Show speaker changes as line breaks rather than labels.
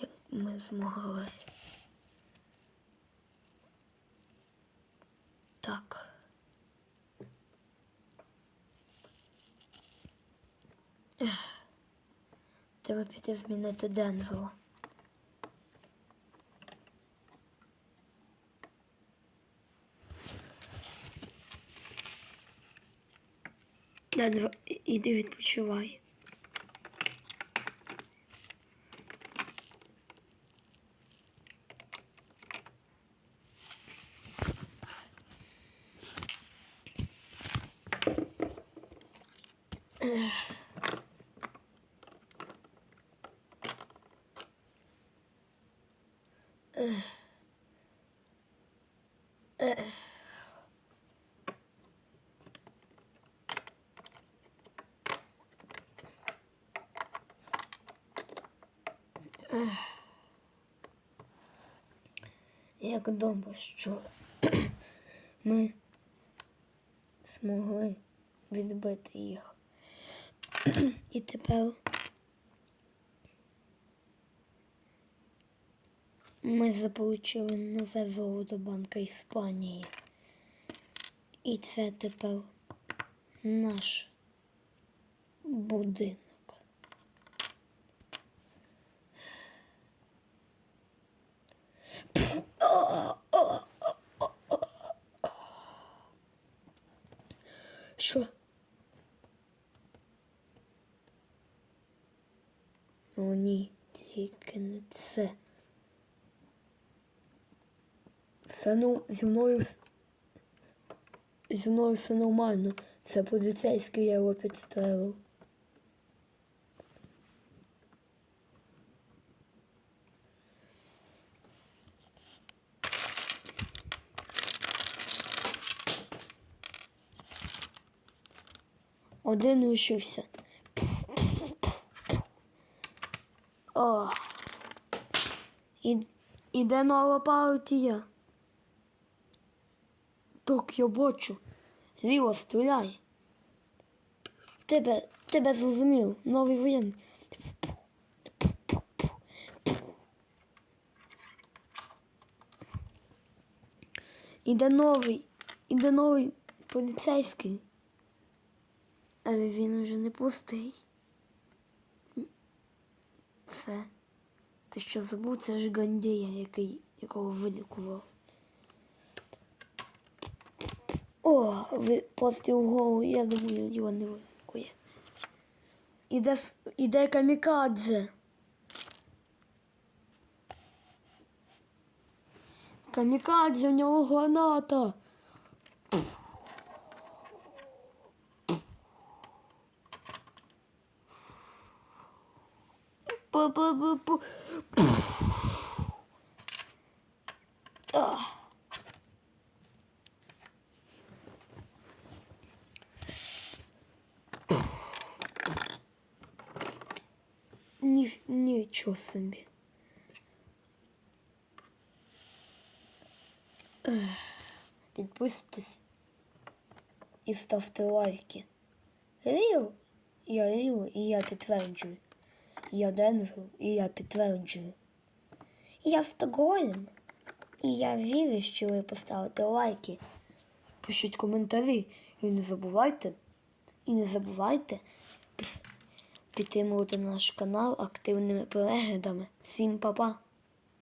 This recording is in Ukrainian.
Як ми змогли. Так. Треба піти змінити Денверу. Денвер, і- іди відпочивай. Як добре, що ми змогли відбити їх. І тепер ми заполучили нове золото Банка Іспанії. І це тепер наш будинок. Що? Ні, тільки не це. Все ну, зі мною зі мною все нормально. Це поліцейський я його підстрелив. Один лишився. О. І, іде нова партія. Так, я бачу. Ліво, стріляй. Тебе, тебе зрозумів. Новий воєнний. Іде новий, іде новий поліцейський. Але він уже не пустий. Це. Ти що забув, це ж Гандія, який, якого вилікував. О, ви постріл в голову, я думаю, його не вилікує. Іде, іде камікадзе. Камікадзе, в нього граната. нічого собі. Ех, Підписуйтесь і ставте лайки. Ріо, я Ріо, і я підтверджую. Я Денвер, і я підтверджую. Я Стокгольм, і я вірю, що ви поставите лайки. Пишіть коментарі і не забувайте, і не забувайте підтримувати наш канал активними переглядами. Всім па-па!